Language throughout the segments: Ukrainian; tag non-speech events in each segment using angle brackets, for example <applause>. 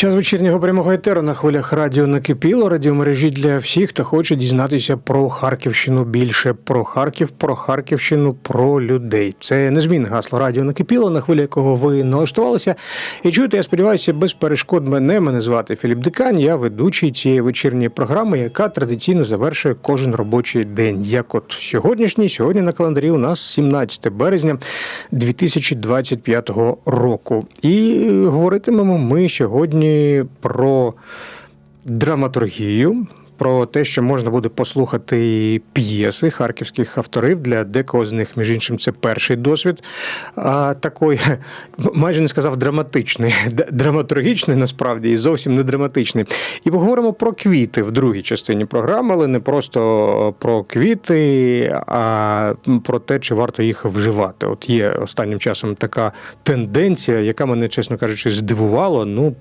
Час вечірнього прямого етеру на хвилях радіо накипіло. Радіомережі для всіх, хто хоче дізнатися про Харківщину більше про Харків, про Харківщину, про людей. Це незмінне гасло радіо накипіло, на хвилі якого ви налаштувалися. І чуєте, я сподіваюся, без перешкод мене. Мене звати Філіп Дикань. Я ведучий цієї вечірньої програми, яка традиційно завершує кожен робочий день. Як от сьогоднішній, сьогодні на календарі у нас 17 березня 2025 року. І говоритимемо ми сьогодні про драматургію. Про те, що можна буде послухати п'єси харківських авторів для декого з них, між іншим, це перший досвід. А такий, майже не сказав драматичний, драматургічний насправді і зовсім не драматичний. І поговоримо про квіти в другій частині програми, але не просто про квіти, а про те, чи варто їх вживати. От є останнім часом така тенденція, яка мене, чесно кажучи, здивувала. Ну,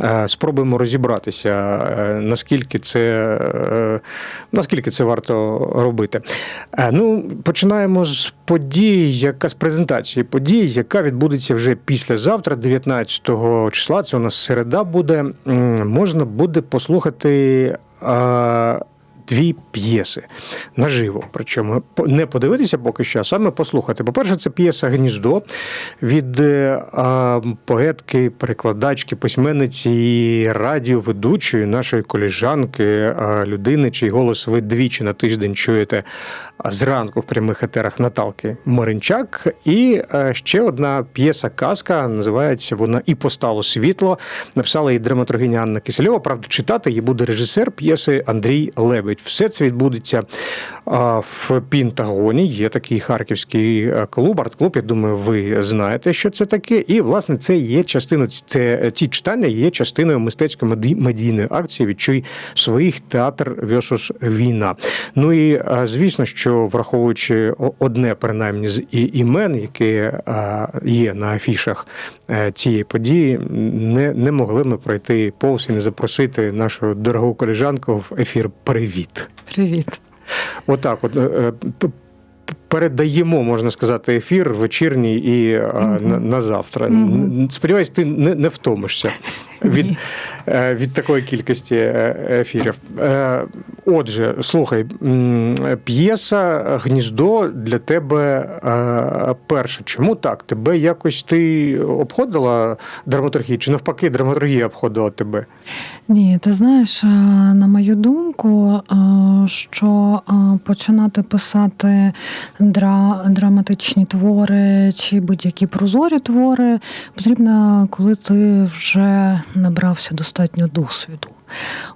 е, спробуємо розібратися, е, наскільки це, наскільки це варто робити. Е, Ну, починаємо з події, яка з презентації подій, яка відбудеться вже післязавтра, 19 числа. Це у нас середа буде. Можна буде послухати. Дві п'єси наживо. Причому не подивитися поки що, а саме послухати. По-перше, це п'єса Гніздо від е, а, поетки, перекладачки, письменниці і радіоведучої нашої коліжанки, а, людини, чий голос ви двічі на тиждень чуєте зранку в прямих етерах Наталки Маринчак. І е, ще одна п'єса казка називається вона І постало світло. Написала її драматургиня Анна Кисельова. Правда, читати її буде режисер п'єси Андрій Лебедь. Все це відбудеться в Пінтагоні. Є такий харківський е, клуб, арт-клуб. Я думаю, ви знаєте, що це таке. І власне це є частиною. Це ці читання є частиною мистецько-медійної акції Відчуй своїх театр versus війна. Ну і е, звісно, що враховуючи одне принаймні з імен, які е, є на афішах цієї події, не, не могли ми пройти повз і не запросити нашу дорогу коліжанку в ефір. Привіт! Привіт. Отак, от е, п- передаємо, можна сказати, ефір вечірній і угу. на, на завтра. Угу. Сподіваюсь, ти не, не втомишся від, е, від такої кількості е, ефірів. Е, Отже, слухай, п'єса Гніздо для тебе е, перше. Чому так? Тебе якось ти обходила драматургію, чи навпаки, драматургія обходила тебе? Ні, ти знаєш, е, на мою думку, е, що е, починати писати дра, драматичні твори чи будь-які прозорі твори потрібно, коли ти вже набрався достатньо досвіду.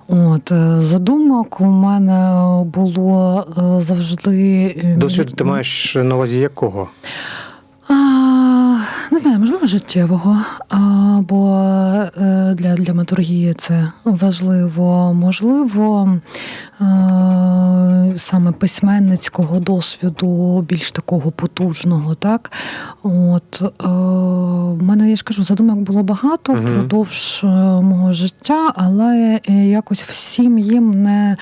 От е, задумок у мене було е, завжди Досвід Досвіду ти маєш на увазі якого? Не знаю, можливо, життєвого, бо для для матургії це важливо, можливо, е, саме письменницького досвіду, більш такого потужного. Так? От, е, в мене, я ж кажу, задумок було багато впродовж е, мого життя, але е, якось всім їм не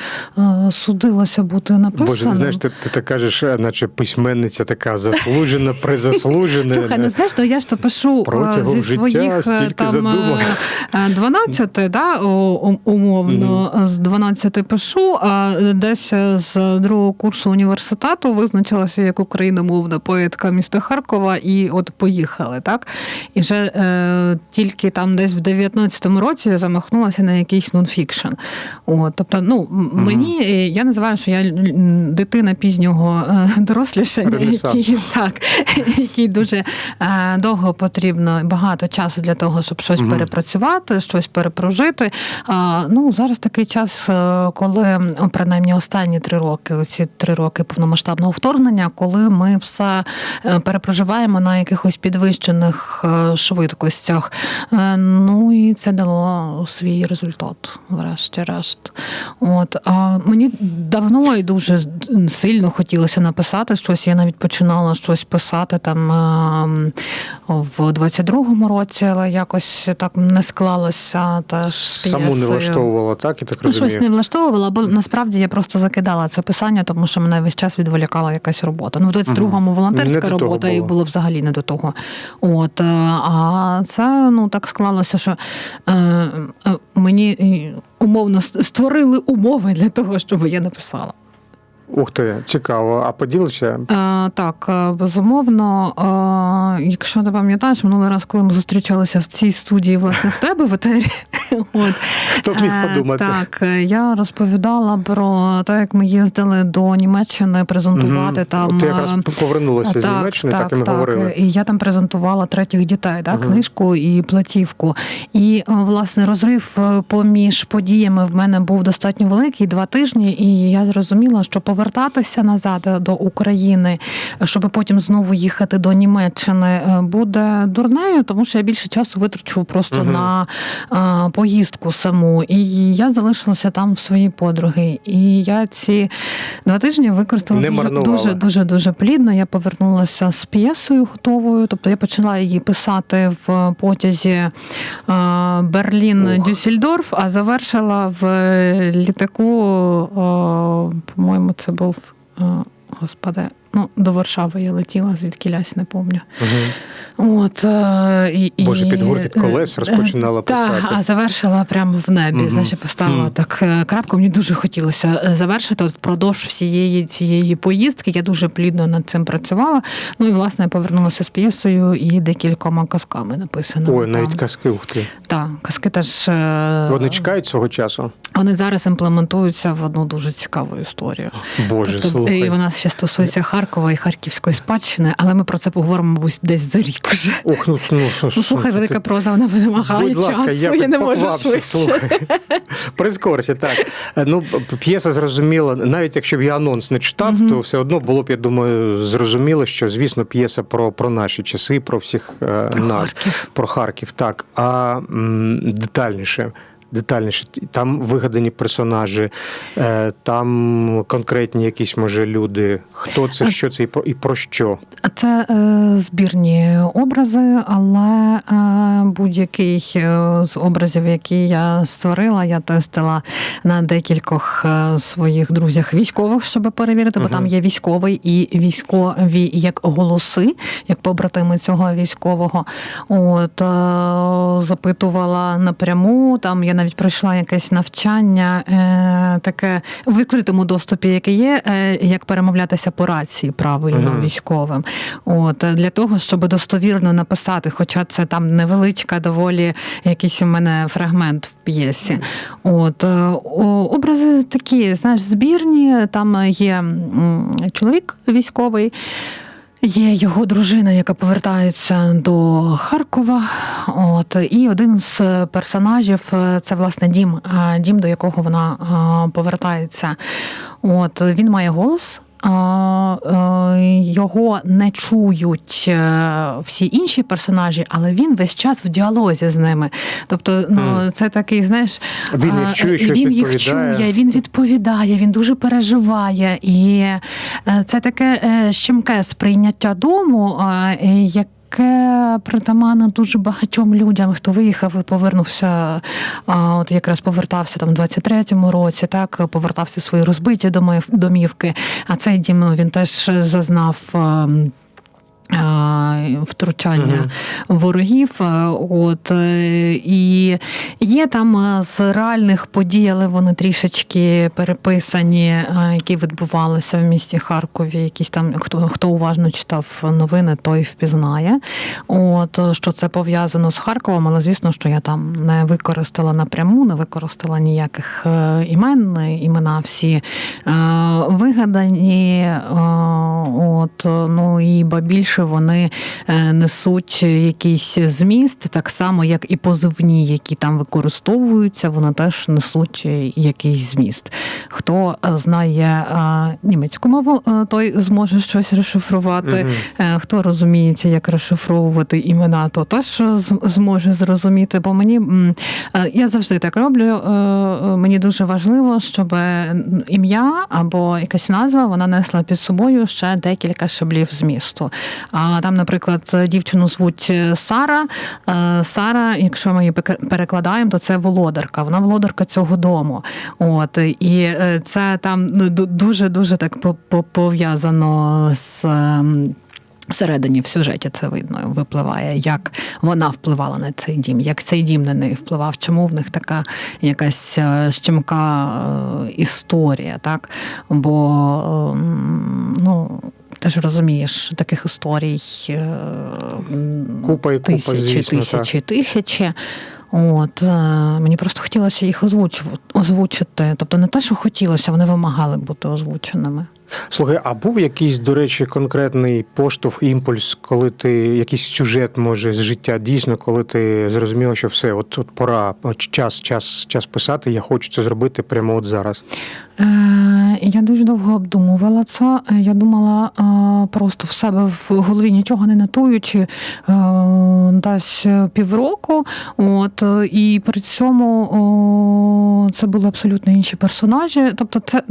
судилося бути написаним. Боже, ти знаєш, ти, ти так кажеш, наче письменниця така заслужена, призаслужена. Слухай, ну знаєш, то я ж то пишу Протягом зі своїх е, там задумок. е, 12, да, умовно, з 12 пишу, десь з другого курсу університету визначилася як україномовна поетка міста Харкова, і от поїхали, так? І вже е, тільки там десь в 19-му році я замахнулася на якийсь нонфікшн. От, тобто, ну, мені, е, я називаю, що я дитина пізнього е, дорослішання, який, так, <laughs> який дуже е, довго потрібно багато часу для того, щоб щось Мгм. перепрацювати, щось перепрожити. А, ну, зараз такий час, е, коли принаймні останні три роки, оці три роки повномасштабного вторгнення, коли ми все е, перепроживаємо на якихось підвищених е, швидкостях. Е, Ну і це дало свій результат, врешті-решт. От а мені давно і дуже сильно хотілося написати щось. Я навіть починала щось писати там. в 22-му році, але якось так не склалося. Теж Саму не п'єсою. влаштовувало, так? Я так Ну, розумію. щось не влаштовувала, бо насправді я просто закидала це писання, тому що мене весь час відволікала якась робота. Ну, в 22-му Не волонтерська не робота і було. було взагалі не до того. От, е, а це ну так склалося, що е, е, мені умовно створили умови для того, щоб я написала. Ух ти, цікаво. А поділися? Е, так, е, безумовно, е, якщо ти пам'ятаєш, минулий раз, коли ми зустрічалися в цій студії, власне, в тебе в етері. <laughs> От, Хто б міг Е, подумати? Так, е, я розповідала про те, як ми їздили до Німеччини презентувати Мгм. там. Ти якраз е, повернулася з Німеччини, так, і ми говорили. І я там презентувала третіх дітей, так, Мгм. книжку і платівку. І власне розрив поміж подіями в мене був достатньо великий два тижні, і я зрозуміла, що повертатися назад до України, щоб потім знову їхати до Німеччини, е, буде дурнею, тому що я більше часу витрачу просто Мгм. на е, поїздку саму. І я залишилася там в своїй подруги. І я ці два тижні використала дуже, дуже дуже дуже плідно. Я повернулася з п'єсою готовою. Тобто я почала її писати в потязі е, Берлін-Дюссельдорф, а завершила в літаку. е, По-моєму, це був. е, Господи, ну до Варшави я летіла, звідки лясь не пам'ятаю. Мгм. От, е, і, Боже, під гуркіт колес е, розпочинала Так, писати. а завершила прямо в небі. Мгм. Знаєш, я поставила Мгм. так е, крапку. Мені дуже хотілося е, завершити от впродовж всієї цієї поїздки. Я дуже плідно над цим працювала. Ну і власне я повернулася з п'єсою і декількома казками написаними. Ой, навіть казки, ух ти. Так, казки теж е, Вони чекають свого часу. вони зараз імплементуються в одну дуже цікаву історію. Боже, Тобто, слухай. і вона ще стосується Харкова і харківської спадщини, але ми про це поговоримо, мабуть, десь за рік уже. Ох, ну, ну, Ну, слухай, що ти- велика проза, вона вимагає Будь ласка, часу, я, я, не можу швидше. слухай. Прискорся, так. Ну, п'єса зрозуміла, навіть якщо б я анонс не читав, то все одно було б, я думаю, зрозуміло, що, звісно, п'єса про, про наші часи, про всіх е, Про нас, Харків. про Харків. Так. А м, детальніше. Детальніше, там вигадані персонажі, е, там конкретні якісь може люди. Хто це, що це і про і про що? Це е, збірні образи, але е, будь-який е, з образів, які я створила, я тестила на декількох е, своїх друзях військових, щоб перевірити, бо Мгм. там є військовий і військові як голоси, як побратими цього військового. От е, запитувала напряму. Там я навіть пройшла якесь навчання, е, таке в відкритому доступі, яке є, е, як перемовлятися по рації правильно Мгм. військовим. От для того, щоб достовірно написати, хоча це там невеличка, доволі якийсь у мене фрагмент в п'єсі. От е, образи такі, знаєш, збірні. Там є чоловік військовий. Є його дружина, яка повертається до Харкова. От і один з персонажів е, це власне дім, е, дім, до якого вона е, повертається. От він має голос. Е, Його не чують е, всі інші персонажі, але він весь час в діалозі з ними. Тобто, ну mm. це такий, знаєш, Він їх чує, щось він їх чує, він відповідає, він дуже переживає. І е, це таке е, щемке сприйняття дому, е, яке притаманне дуже багатьом людям, хто виїхав і повернувся, от якраз повертався там в 23-му році, так повертався свої розбиті домів- домівки. А цей дім ну, він теж зазнав. Е, Втручання ворогів, Е, от е, і є там з реальних подій, але вони трішечки переписані, які відбувалися в місті Харкові. Якісь там хто хто уважно читав новини, той впізнає. От що це пов'язано з Харковом, але звісно, що я там не використала напряму, не використала ніяких імен, імена всі вигадані. От ну і ба більше вони е, несуть якийсь зміст, так само як і позивні, які там використовуються, вони теж несуть якийсь зміст. Хто е, знає е, німецьку мову, той зможе щось розшифрувати. Е, Хто розуміється, як розшифровувати імена, то теж зможе зрозуміти. Бо мені я завжди так роблю. Мені дуже важливо, щоб ім'я або якась назва вона несла під собою ще декілька шаблів змісту. А там, наприклад, дівчину звуть Сара. Е, Сара, якщо ми її перекладаємо, то це володарка. Вона володарка цього дому. От і е, це там ну, дуже дуже так по- по- пов'язано з. ем, Всередині в сюжеті це видно, випливає, як вона впливала на цей дім, як цей дім на неї впливав, чому в них така якась е, щемка е, історія, так? Бо ем, ну. Ти ж розумієш, таких історій е, Купа і купа, тисячі, звісно, тисячі, тисячі. От е, мені просто хотілося їх озвучити. Тобто не те, що хотілося, вони вимагали бути озвученими. Слухай, а був якийсь, до речі, конкретний поштовх, імпульс, коли ти якийсь сюжет може з життя дійсно, коли ти зрозуміла, що все, от, от пора, от час, час, час писати, я хочу це зробити прямо от зараз. Е, Я дуже довго обдумувала це. Е, Я думала е, просто в себе в голові, нічого не нотуючи, е, десь півроку. От, і при цьому це були абсолютно інші персонажі. Тобто, це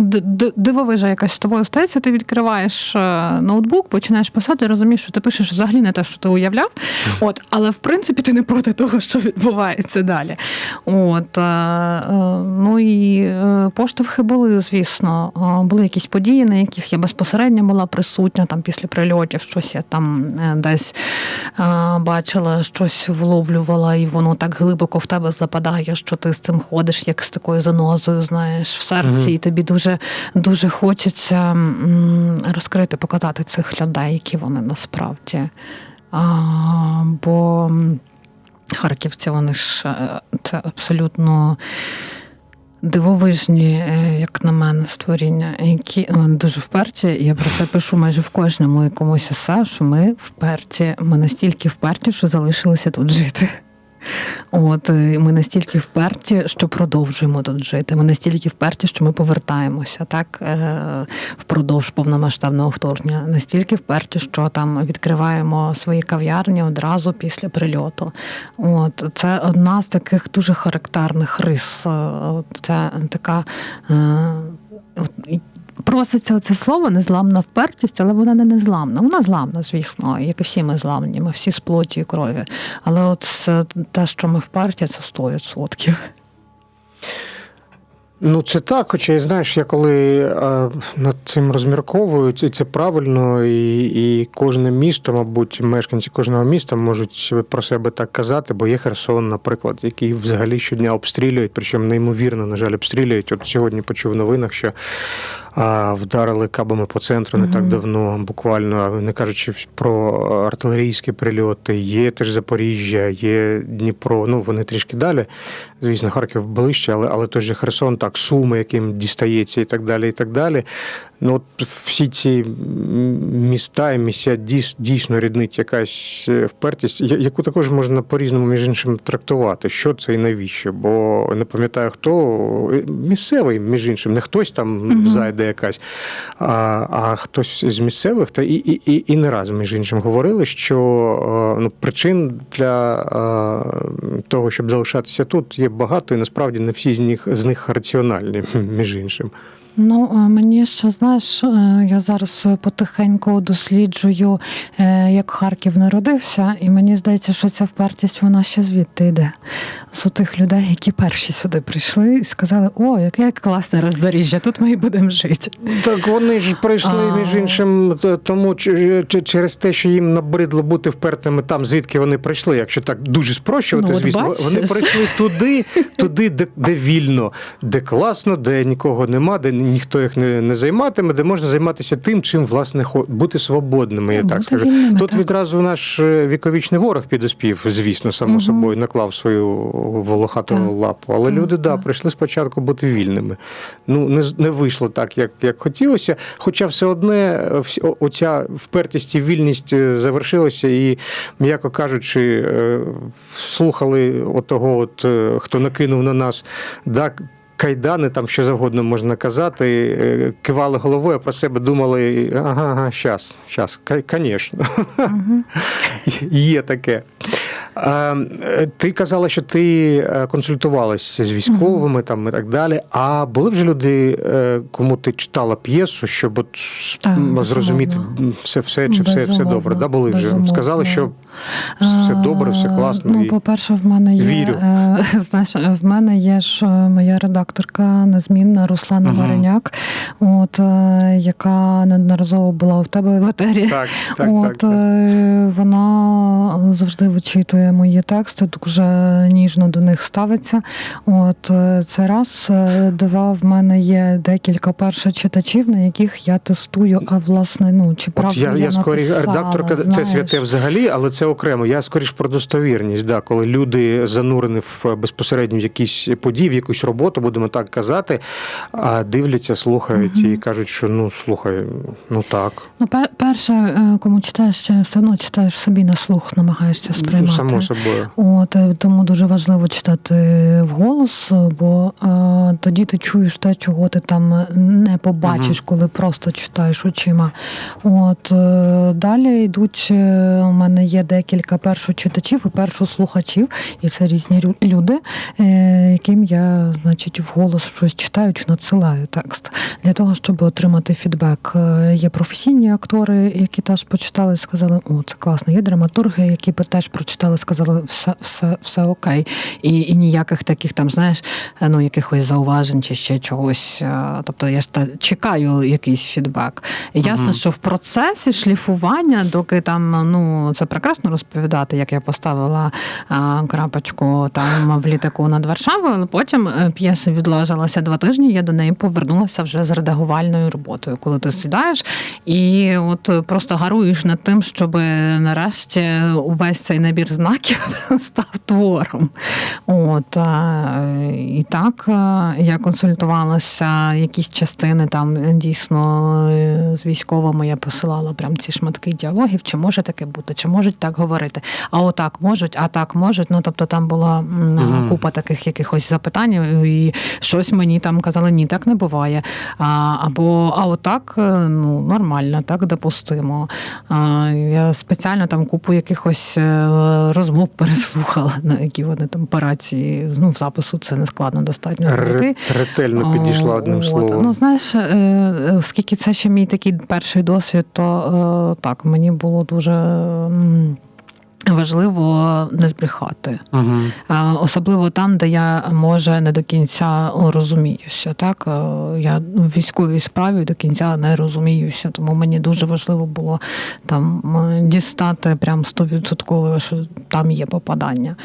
дивовижа якась з тобою стається. Ти відкриваєш е, ноутбук, починаєш писати, розумієш, що ти пишеш взагалі не те, що ти уявляв. От, але в принципі ти не проти того, що відбувається далі. От, е, е, ну і поштовхи були, звісно. Були якісь події, на яких я безпосередньо була присутня там після прильотів, щось я там десь бачила, щось вловлювала, і воно так глибоко в тебе западає, що ти з цим ходиш, як з такою занозою, знаєш, в серці, і тобі дуже, дуже хочеться розкрити, показати цих людей, які вони насправді. А, бо харківці, вони ж е, це абсолютно дивовижні, е, як на мене, створіння, які вони дуже вперті. Я про це пишу майже в кожному якомусь есе, що ми вперті. Ми настільки вперті, що залишилися тут жити. От е, ми настільки вперті, що продовжуємо тут жити. Ми настільки вперті, що ми повертаємося так е, впродовж повномасштабного вторгнення. Настільки вперті, що там відкриваємо свої кав'ярні одразу після прильоту. От це одна з таких дуже характерних рис. Е, Це така. Проситься оце слово незламна впертість, але вона не незламна. Вона зламна, звісно, як і всі ми зламні, ми всі з плоті і крові. Але от те, що ми вперті, це 100%. Ну, це так, хоча і знаєш, я коли е, над цим розмірковую, і це правильно, і, і кожне місто, мабуть, мешканці кожного міста можуть про себе так казати, бо є Херсон, наприклад, який взагалі щодня обстрілюють, причому неймовірно, на жаль, обстрілюють. От сьогодні почув в новинах, що а, вдарили кабами по центру не так давно, буквально не кажучи про артилерійські прильоти. Є теж Запоріжжя, є Дніпро. Ну вони трішки далі. Звісно, Харків ближче, але але той же Херсон, так, Суми, яким дістається, і так далі. і так далі. Ну, от всі ці міста і місця дійсно ріднить якась е, впертість, яку також можна по-різному, між іншим, трактувати. Що це і навіщо? Бо не пам'ятаю хто е, місцевий, між іншим, не хтось там Мгм. зайде якась, а, а хтось з місцевих, та і, і, і, і не раз, між іншим, говорили, що е, ну, причин для е, того, щоб залишатися тут, є багато, і насправді не всі з них з них раціональні, між іншим. Ну, е, мені ще знаєш, е, я зараз потихеньку досліджую, е, як Харків народився, і мені здається, що ця впертість вона ще звідти йде. З тих людей, які перші сюди прийшли і сказали: о, яке класне роздоріжжя, тут ми і будемо жити. Так вони ж прийшли, А. між іншим, тому через те, що їм набридло бути впертими там, звідки вони прийшли, якщо так дуже спрощувати, Ну, звісно, бачиш. вони прийшли туди, туди, де, де вільно, де класно, де нікого нема, де ніхто їх не, не займатиме, де можна займатися тим, чим власне бути свободними. Я так скажу. вільними, Тут так. відразу наш е, віковічний ворог підоспів, звісно, само Мгм. собою, наклав свою волохату Так. лапу. Але Так, люди да, так. прийшли спочатку бути вільними. Ну, не, не вийшло так, як, як хотілося. Хоча все одне е, оця впертість і вільність е, завершилася, і, м'яко кажучи, слухали отого, от, хто накинув на нас. Да, Кайдани, там що завгодно можна казати, е, кивали головою, а про себе думали, ага, ага, щас, щас, звісно. Угу. <laughs> Є таке. Е, ти казала, що ти е, консультувалась з військовими там і так далі. А були вже люди, е, кому ти читала п'єсу, щоб от Так, зрозуміти все, все чи все, все добре? Да, були вже безумовно. сказали, що все добре, все класно. Ну, і... по-перше, в мене є Вірю. <laughs> знаєш, в мене є ж моя редакторка незмінна Руслана Мгм. Вареняк, от яка неодноразово була у тебе в етері. Так, так, От так, так. вона завжди вичитує мої тексти, дуже ніжно до них ставиться. От е, це раз. Е, Два в мене є декілька першочитачів, на яких я тестую, а власне, ну чи От правда я, я скорі написала, редакторка, це святе взагалі, але це окремо. Я скоріш про достовірність, да, коли люди занурені в безпосередньо в якісь події, в якусь роботу, будемо так казати, а дивляться, слухають і кажуть, що ну слухай, ну так. Ну, перше, е, кому читаєш, все одно читаєш собі на слух, намагаєшся Ну, сприймати. Само собою. От е, тому дуже важливо читати вголос, бо е, тоді ти чуєш те, чого ти там не побачиш, коли просто читаєш очима. От е, далі йдуть. е, У мене є декілька першочитачів і першослухачів, і це різні люди, е, яким я, значить, вголос щось читаю чи надсилаю текст для того, щоб отримати фідбек. Е, Є професійні актори, які теж почитали, сказали, о, це класно. Є драматурги, які теж прочитали, сказали, все, все, все окей. І, і ніяких таких там, знаєш, е, ну якихось зауважень чи ще чогось. Е, Тобто я ж та чекаю якийсь фідбек. І Ясно, Мгм. що в процесі шліфування, доки там ну це прекрасно розповідати, як я поставила а, крапочку там в літаку над Варшавою, але потім е, п'єса відложилася два тижні. Я до неї повернулася вже з редагувальною роботою, коли ти сідаєш і от просто гаруєш над тим, щоб нарешті увесь цей набір знаків <laughs> став твором. От і так е, я консультувалася, якісь частини там е, дійсно е, з військовими я посилала прям ці шматки діалогів. Чи може таке бути, чи можуть так говорити? А отак можуть, а так можуть. Ну тобто там була Мгм. купа таких якихось запитань, і щось мені там казали, ні, так не буває. А, або а отак ну нормально, так допустимо. А, я спеціально там купу якихось розмов переслухала, на які вони там по рації, ну в запису це не складно достатньо знайти. Ретельно підійшла одним словом. Ну, знаєш, е, е, оскільки це ще мій такий перший досвід, то е, так, мені було дуже важливо не збрехати. Угу. Особливо там, де я може не до кінця розуміюся. Так я в військовій справі до кінця не розуміюся, тому мені дуже важливо було там е, дістати прям стовідсотково, що там є попадання.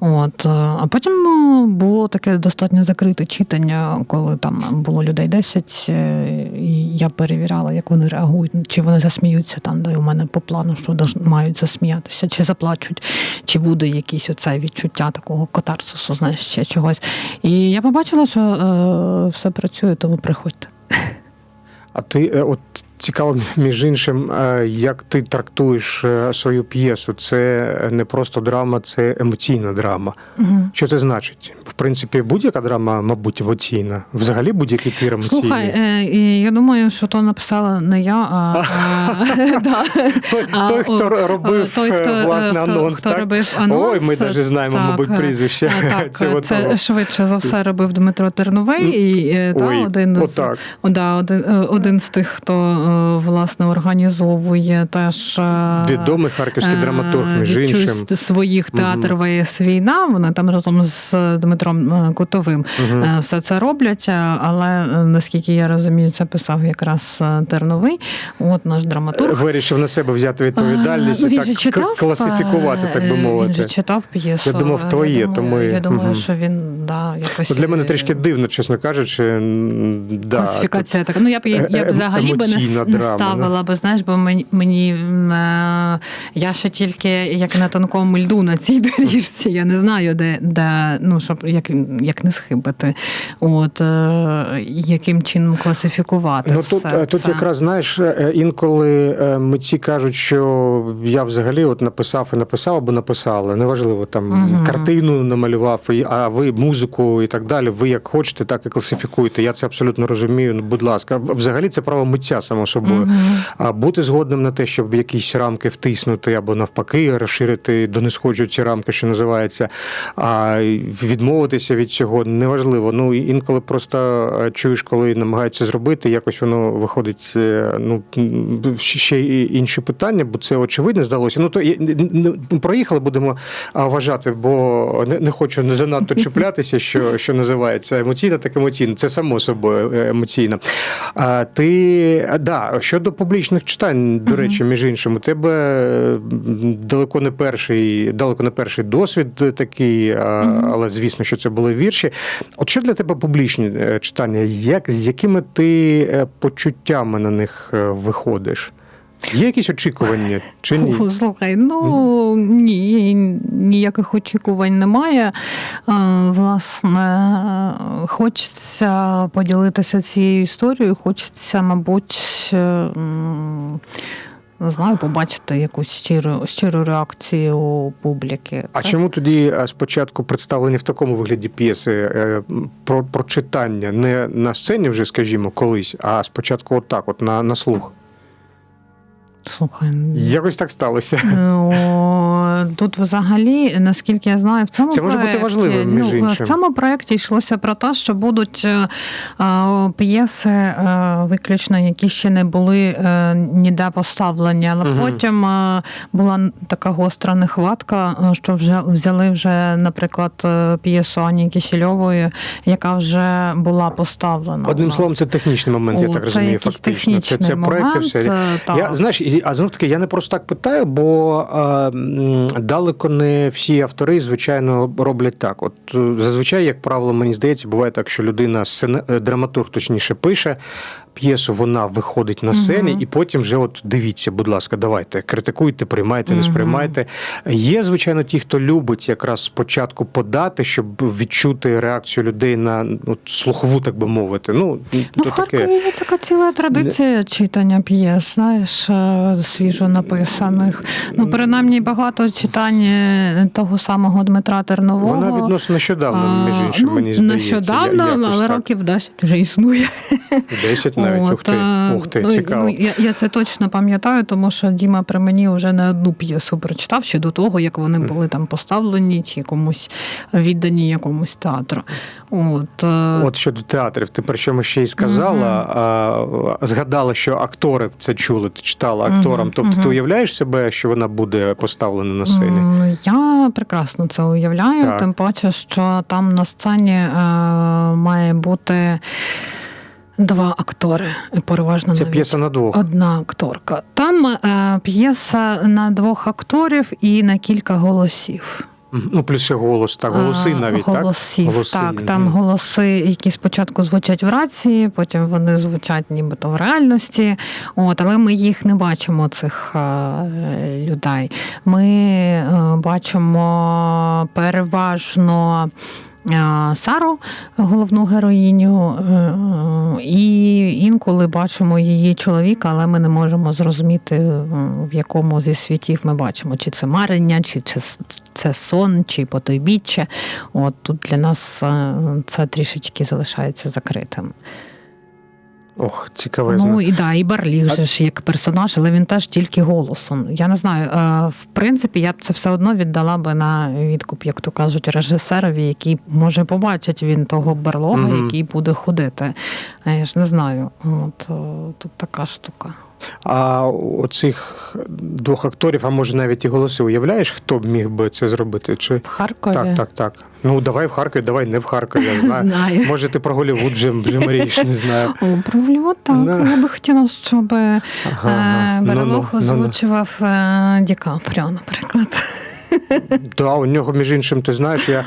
От, е, а потім е, було таке достатньо закрите читання, коли там було людей 10, е, і я перевіряла, як вони реагують, чи вони засміються там, де у мене по плану, що мають засміятися, чи заплачуть, чи буде якесь оце відчуття такого катарсису, знаєш, ще чогось. І я побачила, що е, все працює, тому приходьте. А ти от цікаво, між іншим, е, як ти трактуєш е, свою п'єсу? Це не просто драма, це емоційна драма. Угу. Що це значить? В принципі, будь-яка драма, мабуть, емоційна. Взагалі будь-який твір емоційний. Слухай, е, я думаю, що то написала не я, а, <laughs> той, хто робив власне анонс, Ой, ми навіть знаємо, мабуть, прізвище <laughs> цього це швидше за все робив Дмитро Терновий, і один, з, один, з тих, хто власне організовує теж е, Відомий харківський е, драматург, між іншим. Своїх театр ВС війна. Вони там разом з Дмитром е, Кутовим. Е, все це роблять, е, але е, наскільки я розумію, це писав якраз е, Терновий, от наш драматург. Вирішив на себе взяти відповідальність А, і ну, він так читав, класифікувати, так би е, Він же читав п'єсу. Я думав, я думаю, тому я думаю, Мгм. що він да, якось Ну, Для мене е, трішки дивно, чесно кажучи. Да, Класифікація така. Ну я б я, Е- б взагалі би не, не драма, ставила, бо знаєш, бо мені, мені е, я ще тільки як на тонкому льду на цій <laughs> доріжці. Я не знаю, де, де ну щоб як, як не схибити. От е, яким чином класифікувати. Ну тут, все е, тут це. якраз знаєш, інколи митці кажуть, що я взагалі от написав і написав або написали. Неважливо, там Мгм. картину намалював, а ви музику і так далі. Ви як хочете, так і класифікуєте. Я це абсолютно розумію. Ну, будь ласка, взагалі це право митця само собою. Мгм. А бути згодним на те, щоб в якісь рамки втиснути або навпаки розширити до несходжу ці рамки, що називається. А відмовитися від цього неважливо. Ну інколи просто е, чуєш, коли намагаються зробити, якось воно виходить. е, Ну ще й інші питання, бо це очевидно здалося. Ну то проїхали, будемо вважати, бо не, хочу не занадто чіплятися, що, що називається емоційно, так емоційно. Це само собою е, емоційно. А ти а, да, щодо публічних читань, до речі, між іншим, у тебе далеко не перший, далеко не перший досвід такий, але звісно, що це були вірші. От що для тебе публічні е, читання? Як з якими ти е, почуттями на них е, виходиш? Є якісь очікування чи ні? Фу, Слухай, ну ні, ніяких очікувань немає. Власне, хочеться поділитися цією історією, хочеться, мабуть. Не знаю, побачити якусь щиру, щиру реакцію публіки. А Так? чому тоді е, спочатку представлені в такому вигляді п'єси е, про, про читання не на сцені вже, скажімо, колись, а спочатку отак, от на, на слух? Слухай, Якось так сталося. Ну, тут взагалі, наскільки я знаю, в цьому Це може бути проєкті, важливим, між ну, іншим. В цьому проєкті йшлося про те, що будуть е, е, п'єси е, виключно, які ще не були ніде поставлені. Але Мгм. потім була така гостра нехватка, що вже взяли вже, наприклад, п'єсу Ані Кісільової, яка вже була поставлена. Одним словом, це технічний момент, я так це розумію, фактично. Це, це проекти все. Я, знаєш, а знов таки, я не просто так питаю, бо е, далеко не всі автори, звичайно, роблять так. От е, зазвичай, як правило, мені здається, буває так, що людина е, драматург точніше пише п'єсу, вона виходить на сцені, Мгм. і потім вже от дивіться, будь ласка, давайте, критикуйте, приймайте, не сприймайте. Є, звичайно, ті, хто любить якраз спочатку подати, щоб відчути реакцію людей на от, слухову, так би мовити. Ну, Ну, то в Харкові таке. є така ціла традиція читання п'єс, знаєш, е, свіжо написаних. Ну, принаймні, багато читань е, того самого Дмитра Тернового. Вона відносно нещодавно, між А, іншим, ну, мені здається. Нещодавно, але років 10 вже існує. 10 навіть. Ух ти, ух ти, ну, цікаво. Ну, я, я це точно пам'ятаю, тому що Діма при мені вже не одну п'єсу прочитав ще до того, як вони були там поставлені чи комусь віддані якомусь театру. От, е, От щодо театрів, ти причому ще й сказала, а, згадала, що актори це чули, ти читала акторам. Мгм, Тобто ти уявляєш себе, що вона буде поставлена на сцені? Я прекрасно це уявляю, Так. тим паче, що там на сцені е, має бути два актори, переважно Це навіть п'єса на двох. одна акторка. Там е, п'єса на двох акторів і на кілька голосів. Ну, плюс ще голос, так, голоси навіть, голосів, так? Голоси, так. Там голоси, які спочатку звучать в рації, потім вони звучать нібито в реальності. От, але ми їх не бачимо, цих е, людей. Ми е, бачимо переважно. Е, Сару, головну героїню, е, і інколи бачимо її чоловіка, але ми не можемо зрозуміти, е, в якому зі світів ми бачимо, чи це марення, чи це, це сон, чи потойбіччя. От тут для нас це трішечки залишається закритим. Ох, цікавезно. Ну і да, і Барліг же ж як персонаж, але він теж тільки голосом. Я не знаю. е, В принципі, я б це все одно віддала би на відкуп, як то кажуть, режисерові, який може побачить він того берлога, mm -hmm. який буде ходити. Я ж не знаю. От е, тут така штука. А оцих двох акторів, а може навіть і голоси, уявляєш, хто б міг би це зробити? Чи В Харкові так, так, так. Ну давай в Харкові, давай не в Харкові, я <laughs> знаю. знаю. Може, ти про Голівуд вже, мрієш, не знаю. О, про Голівуд так. Да. Я би хотіла, щоб Ага, ну-ну, Берлог ну-ну. озвучував е, Ді Капріо, наприклад. Да, у нього, між іншим, ти знаєш, я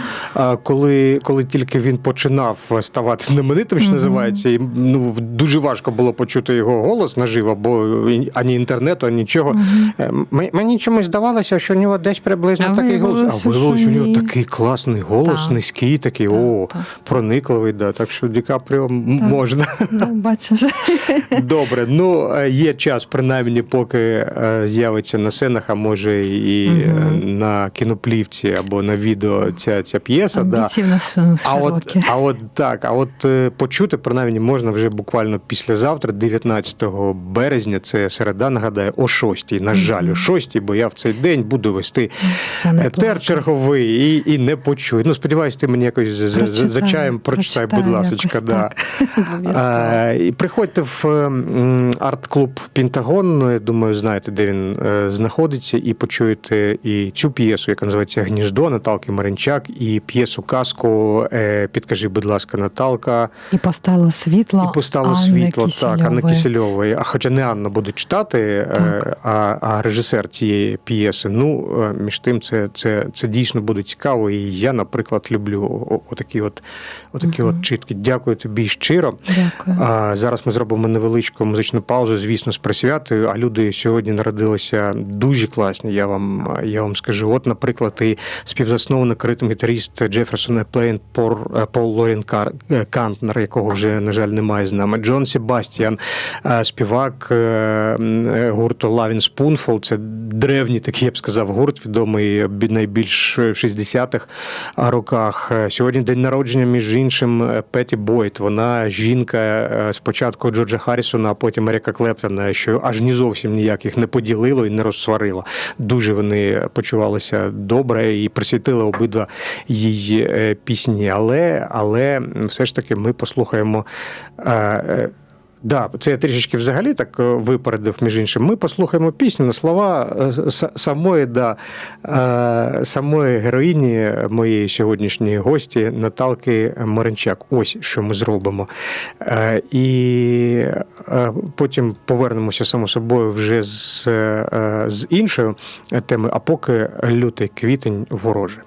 коли, коли тільки він починав ставати знаменитим, що називається, і ну дуже важко було почути його голос наживо, бо ані інтернету, ані нічого. Мгм. Е, м- Мені чомусь здавалося, що у нього десь приблизно А такий голос. А виявилося, у нього такий класний голос, Так. низький, такий, Так, о, так. проникливий. Да. Так що Ді Капріо Так. можна. Ну, бачиш. <laughs> Добре, ну е, є час, принаймні, поки е, з'явиться на сценах, а може і е, Мгм. На кіноплівці або на відео ця, ця п'єса. Да. Нас А от, а от так, а от е, почути принаймні можна вже буквально післязавтра, 19 березня, це середа, нагадаю, о 6 На жаль, о 6 бо я в цей день буду вести етер черговий і, і не почую. Ну, сподіваюсь, ти мені якось за, за, за, за чаєм прочитай, будь ласка. Да. <laughs> А, і приходьте в арт-клуб Пентагон. Ну, я думаю, знаєте, де він е, знаходиться, і почуєте і цю п'єсу, яка називається Гніздо Наталки Маринчак, і п'єсу казку е, Підкажи, будь ласка, Наталка. І постало світло. І постало Анни світло, так, Анна Кісельової. А хоча не Анна буде читати, е, Так. а, а режисер цієї п'єси. Ну, е, між тим, це, це, це дійсно буде цікаво. І я, наприклад, люблю отакі от, отакі Мгм. от читки. Дякую тобі щиро. Дякую. А зараз ми зробимо невеличку музичну паузу, звісно, з присвятою. А люди сьогодні народилися дуже класні. Я вам я вам скажу. От, наприклад, і співзасновник ритм-гітаріст Джеферсон Плейн Пор- Пол Лорін е, Кантнер, якого вже на жаль немає з нами. Джон Себастьян, е, співак е, е, гурту Лавін Spoonful. Це древній такий, я б сказав, гурт, відомий бі- найбільш в 60-х роках. Е, Сьогодні день народження, між іншим, е, Петі Бойт. Вона жінка е, спочатку Джорджа Харрісона, а потім Еріка Клептона, що аж ні зовсім ніяк їх не поділило і не розсварило. Дуже вони почувалися добре і присвятили обидва її е, пісні. Але, але все ж таки ми послухаємо. Да, це я трішечки взагалі так е, випередив, між іншим. Ми послухаємо пісню на слова е, самої, да, е, самої героїні моєї сьогоднішньої гості Наталки Маринчак. Ось що ми зробимо. І потім повернемося само собою вже з, з іншою темою, а поки лютий квітень вороже.